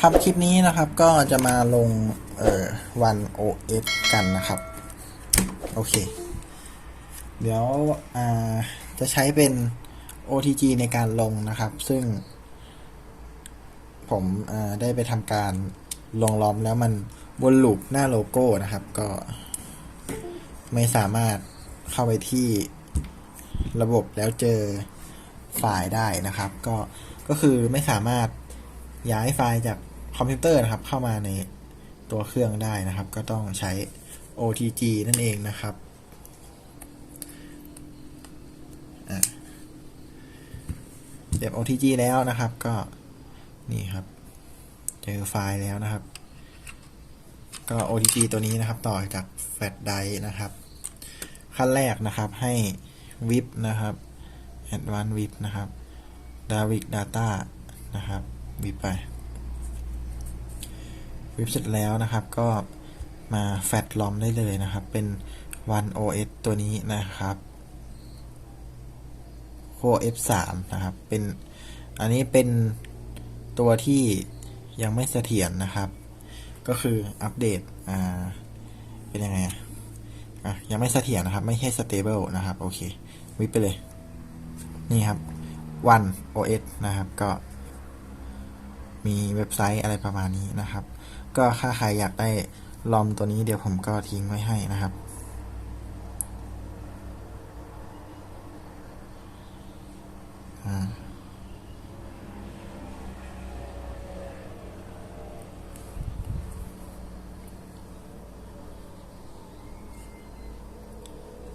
ครับคลิปนี้นะครับก็จะมาลงเอ่อวัน OS กันนะครับ โอเค เดี๋ยวอ่าจะใช้เป็น OTG ในการลงนะครับ ซึ่ง ผมอ่าได้ไปทำการลงล้อมแล้วมันวนลูปหน้าโลโก้นะครับ ก็ไม่สามารถเข้าไปที่ระบบแล้วเจอไฟล์ได้นะครับ ก็ก็คือไม่สามารถย้ายไฟล์จาก คอมพิวเตอร์นะครับ เข้ามาในตัวเครื่องได้นะครับ ก็ต้องใช้ OTG นั่นเองนะครับเดี๋ยว OTG แล้วนะครับ ก็นี่ครับ เจอไฟล์แล้วนะครับ ก็ OTG ตัวนี้นะครับ ต่อจากแฟลชไดร์นะครับ ขั้นแรกนะครับให้ VIP นะครับ Advanced VIP นะครับ Davic Data นะครับ VIP ไป VIP เสร็จแล้วนะครับ ก็มาแฟลชลอมได้เลยนะครับ เป็น One OS ตัวนี้นะครับ Core F3 นะครับ เป็น อันนี้เป็นตัวที่ยังไม่เสถียรนะครับ ก็คืออัปเดต อ่า เป็นยังไงอะอะยังไม่เสถียรนะครับ ไม่ใช่ stable นะครับ โอเค วิปไปเลย นี่ครับ One OS นะครับ ก็มีเว็บไซต์อะไรประมาณนี้นะครับ ก็ถ้าใครอยากได้ลอมตัวนี้เดี๋ยวผมก็ทิ้งไว้ให้นะครับ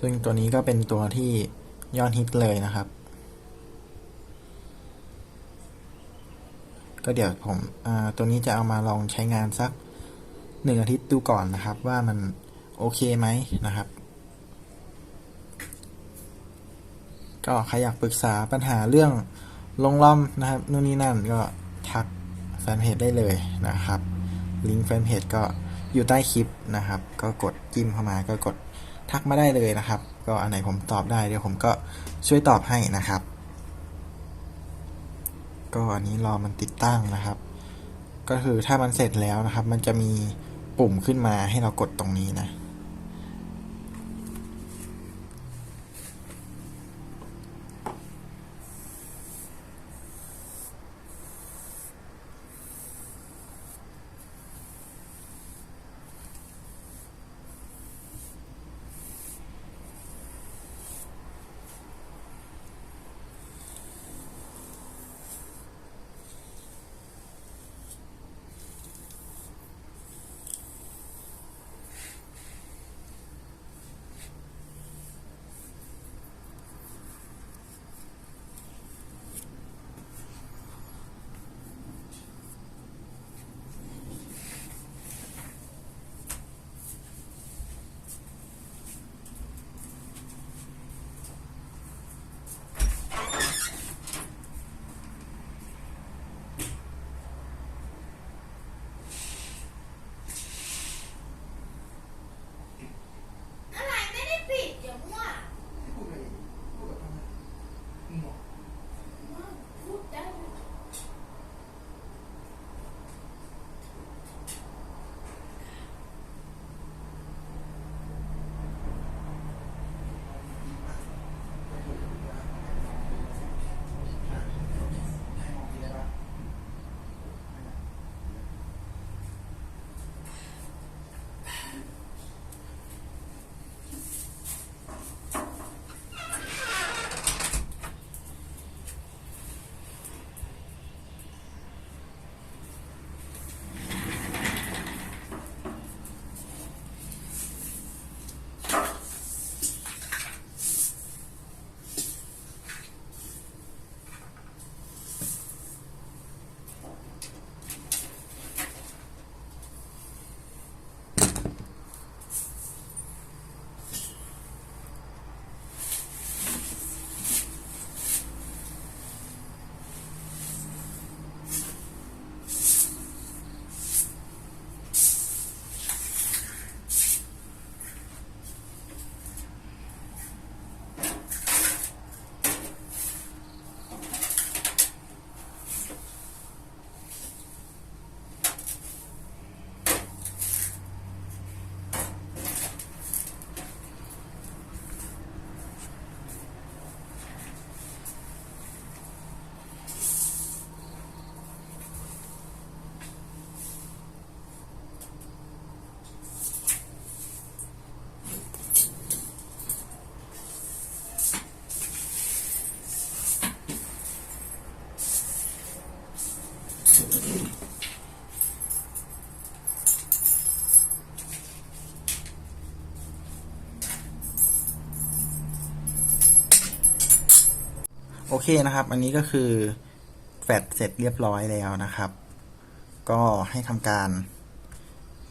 ซึ่งตัวนี้ก็เป็นตัวที่ยอดฮิตเลยนะครับ ก็เดี๋ยวผมตัวนี้จะเอามาลองใช้งานสักหนึ่งอาทิตย์ดูก่อนนะครับ ว่ามันโอเคไหมนะครับ ก็ใครอยากปรึกษาปัญหาเรื่องลงล่อมนะครับนู่นนี่นั่นก็ทักแฟนเพจได้เลยนะครับ ลิงก์แฟนเพจก็อยู่ใต้คลิปนะครับ ก็กดจิ้มเข้ามาก็กดทักมาได้เลยนะครับ ก็อันไหนผมตอบได้เดี๋ยวผมก็ช่วยตอบให้นะครับ ก็อันนี้รอมันติดตั้งนะครับ ก็คือถ้ามันเสร็จแล้วนะครับ มันจะมีปุ่มขึ้นมาให้เรากดตรงนี้นะ โอเคนะครับ อันนี้ก็คือแฟดเสร็จเรียบร้อยแล้วนะครับ ก็ให้ทำการ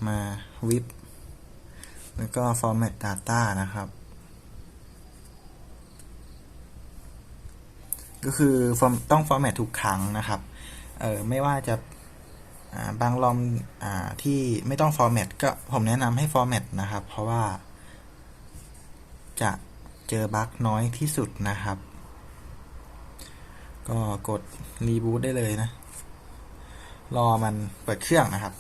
มาวิปแล้วก็ format data นะครับ ก็คือต้อง format ทุกครั้งนะครับเออไม่ว่าจะาบางลอมอที่ไม่ต้อง format ก็ผมแนะนำให้ format นะครับ เพราะว่าจะเจอบั๊กน้อยที่สุดนะครับ ก็กดรีบูตได้เลยนะ รอมันเปิดเครื่องนะครับ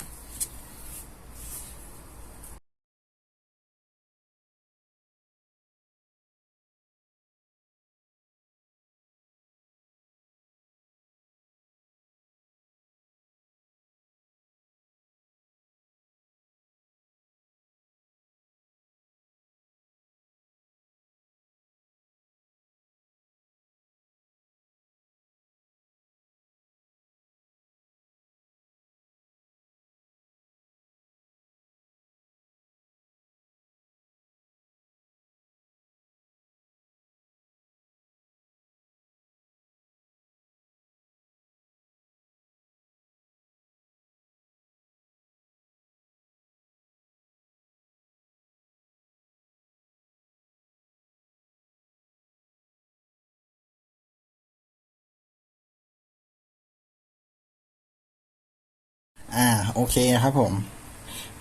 โอเคครับผม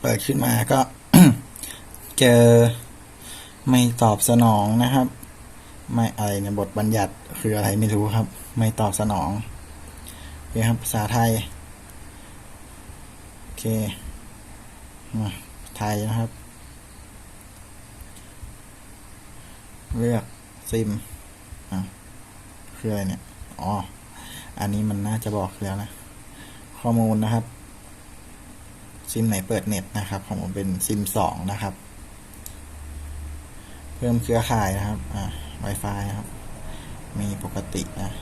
เปิดขึ้นมาก็ เจอไม่ตอบสนองนะครับ ไม่อะไรเนี่ยบทบัญญัติคืออะไรไม่รู้ครับ ไม่ตอบสนองโอเคครับภาษาไทย โอเคมาไทยนะครับ เลือกซิมอะคืออะไรเนี่ย อ๋อ อันนี้มันน่าจะบอกแล้วนะ ข้อมูลนะครับ ซิมไหนเปิดเน็ตนะครับ ของผมเป็นซิมสองนะครับ เพิ่มเครือข่ายนะครับ อ่า Wi-Fi นะครับ มีปกตินะ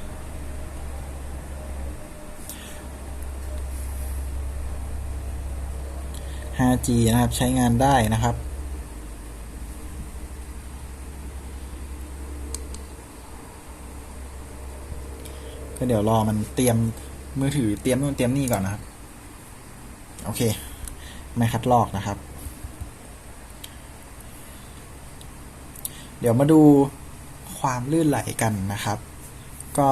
5G นะครับ ใช้งานได้นะครับก็เดี๋ยวรอมันเตรียมมือถือเตรียมนู่นเตรียมนี่ก่อนนะครับ โอเค ไม่คัดลอกนะครับ เดี๋ยวมาดูความลื่นไหลกันนะครับ ก็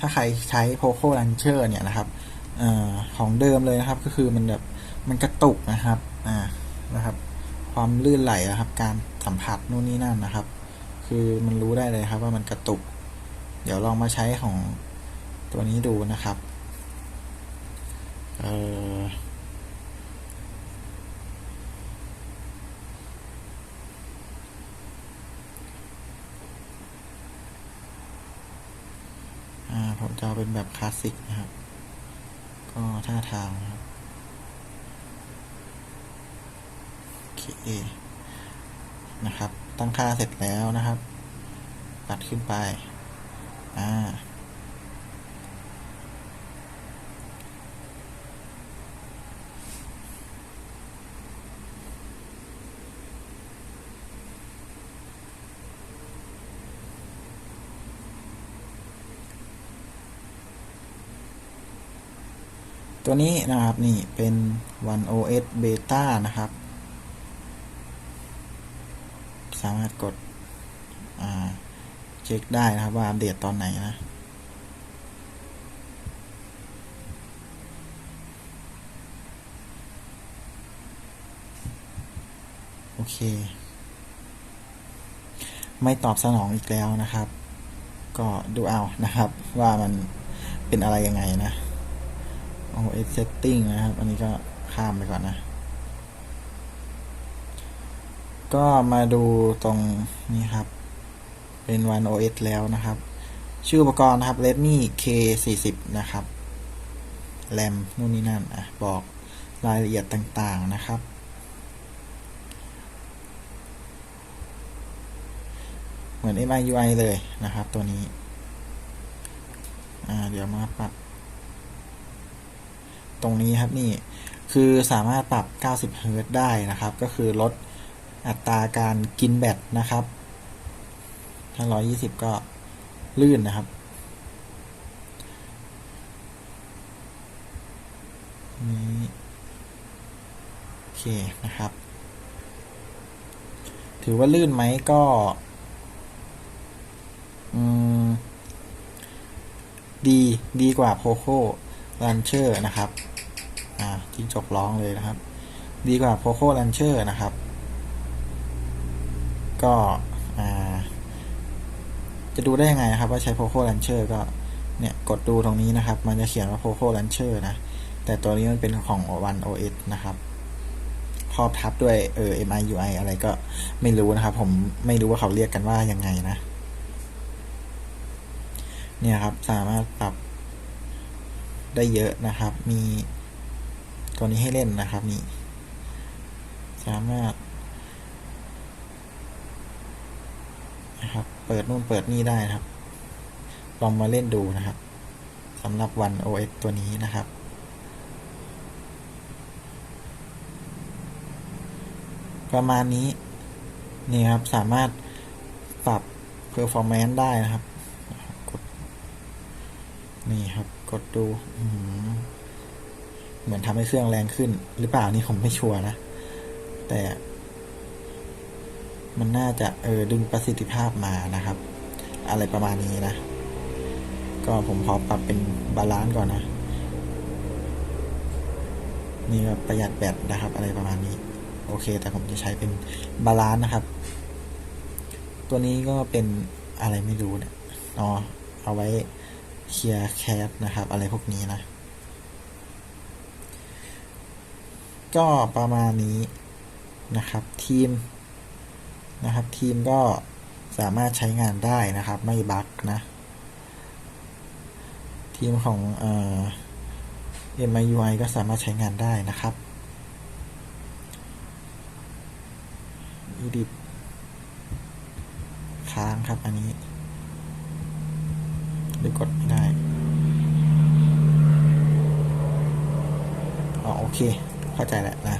ถ้าใครใช้ Poco Launcher เนี่ยนะครับออของเดิมเลยนะครับก็คือมันแบบมันกระตุกนะครับอ่านะครับ ความลื่นไหลนะครับ การสัมผัสนู่นนี่นั่นนะครับ คือมันรู้ได้เลยครับว่ามันกระตุก เดี๋ยวลองมาใช้ของตัวนี้ดูนะครับเออ ผมจะเป็นแบบคลาสสิกนะครับ ก็ท่าทางนะครับโอเคนะครับ ตั้งค่าเสร็จแล้วนะครับปัดขึ้นไป อ่า ตัวนี้นะครับ นี่เป็น One OS Beta นะครับ สามารถกดเช็คได้นะครับว่าอัปเดตตอนไหนนะโอเค ไม่ตอบสนองอีกแล้วนะครับ ก็ดูเอานะครับ ว่ามันเป็นอะไรยังไงนะ OS setting นะครับ อันนี้ก็ข้ามไปก่อนนะ ก็มาดูตรงนี้ครับ เป็น One OS แล้วนะครับ ชื่ออุปกรณ์นะครับ Redmi K40 นะครับ แรมนู่นนี่นั่น อะ บอกรายละเอียดต่างๆนะครับเหมือน MIUI เลยนะครับตัวนี้อ่าเดี๋ยวมาปรับ ตรงนี้ครับนี่คือสามารถปรับ 90เฮิรต์ได้นะครับ ก็คือลดอัตราการกินแบตนะครับ ถ้า 120 ก็ลื่นนะครับนี้โอเคนะครับ ถือว่าลื่นไหมก็อืมดีดีกว่า Poco Launcher นะครับอ่าจิ้งจกร้องเลยนะครับ ดีกว่า Poco Launcher นะครับ ก็อ่าจะดูได้ยังไงนะครับ ว่าใช้ Poco Launcher ก็เนี่ยกดดูตรงนี้นะครับ มันจะเขียนว่า Poco Launcher นะ แต่ตัวนี้มันเป็นของ One OS นะครับครอบทับด้วยเออ MIUI อะไรก็ไม่รู้นะครับ ผมไม่รู้ว่าเขาเรียกกันว่ายังไงนะ เนี่ยครับสามารถปรับ ได้เยอะนะครับ มีตัวนี้ให้เล่นนะครับนี่สามารถนะครับ เปิดนู่นเปิดนี่ได้นะครับ ลองมาเล่นดูนะครับสำหรับ One OS ตัวนี้นะครับประมาณนี้นี่ครับ สามารถปรับ performance ได้นะครับ นี่ครับกดดูเหมือนทำให้เครื่องแรงขึ้น หรือเปล่านี่ผมไม่ชัวร์นะ แต่ มันน่าจะเออดึงประสิทธิภาพมานะครับ อะไรประมาณนี้นะ ก็ผมขอปรับเป็นบาลานซ์ก่อนนะ นี่ก็ประหยัดแบตนะครับ อะไรประมาณนี้ โอเค แต่ผมจะใช้เป็นบาลานซ์นะครับ ตัวนี้ก็เป็นอะไรไม่รู้เนี่ยอ๋อเอาไว้ เคลียร์แคสนะครับ อะไรพวกนี้นะ ก็ประมาณนี้นะครับ ทีมนะครับ ทีมก็สามารถใช้งานได้นะครับ ไม่บั๊กนะ ทีมของเอ่อ MIUI ก็สามารถใช้งานได้นะครับ edit ค้างครับอันนี้ หรือกดไม่ได้อ๋อโอเค เข้าใจแล้วนะ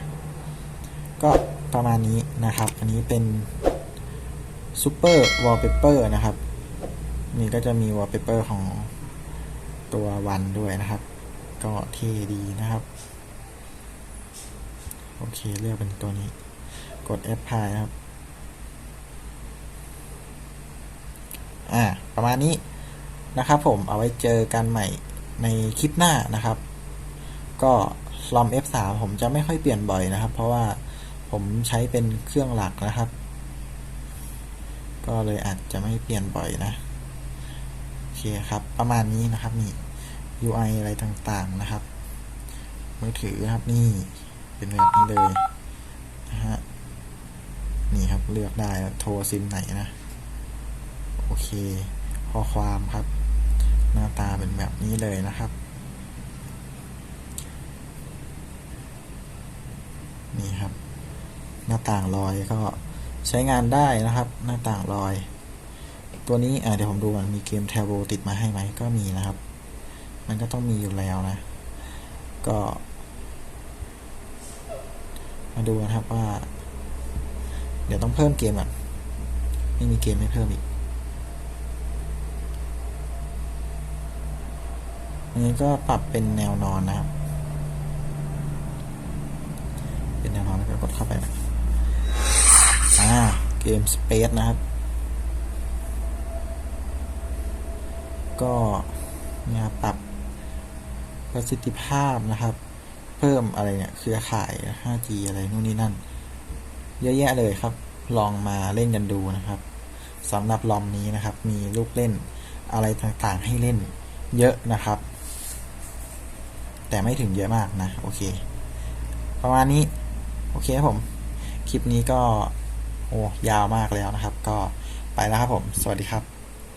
ก็ประมาณนี้นะครับ อันนี้เป็น Super Wallpaper นะครับ นี่ก็จะมี Wallpaper ของตัววันด้วยนะครับ ก็เท่ดีนะครับ โอเคเลือกเป็นตัวนี้ กด Apply นะครับ อ่า ประมาณนี้ นะครับผมเอาไว้เจอกันใหม่ในคลิปหน้านะครับ ก็ลอม F3 ผมจะไม่ค่อยเปลี่ยนบ่อยนะครับ เพราะว่าผมใช้เป็นเครื่องหลักนะครับ ก็เลยอาจจะไม่เปลี่ยนบ่อยนะโอเคครับ ประมาณนี้นะครับนี่ UI อะไรต่างๆนะครับ มือถือครับนี่เป็นแบบนี้เลยนะฮะนี่ครับเลือกได้โทรซิมไหนนะ โอเค ข้อความครับ หน้าตาเป็นแบบนี้เลยนะครับ นี่ครับ หน้าต่างลอยก็ใช้งานได้นะครับ หน้าต่างลอย ตัวนี้เดี๋ยวผมดูมันมีเกมแทโบติดมาให้ไหมก็มีนะครับ มันก็ต้องมีอยู่แล้วนะ ก็ มาดูนะครับว่า เดี๋ยวต้องเพิ่มเกมก่อนไม่มีเกมให้เพิ่มอีก อันนี้ก็ปรับเป็นแนวนอนนะครับ เป็นแนวนอนแล้วก็กดเข้าไปนะอ่าเกมสเปซนะครับ ก็เนี่ยปรับประสิทธิภาพนะครับ เพิ่มอะไรเนี่ยเครือข่าย 5G อะไรนู่นนี่นั่น เยอะแยะเลยครับ ลองมาเล่นกันดูนะครับสำหรับลอมนี้นะครับ มีลูกเล่นอะไรต่างๆให้เล่นเยอะนะครับ แต่ไม่ถึงเยอะมากนะ โอเค ประมาณนี้ โอเคครับผม คลิปนี้ก็ โอ้ยาวมากแล้วนะครับ ก็ไปแล้วครับผม สวัสดีครับ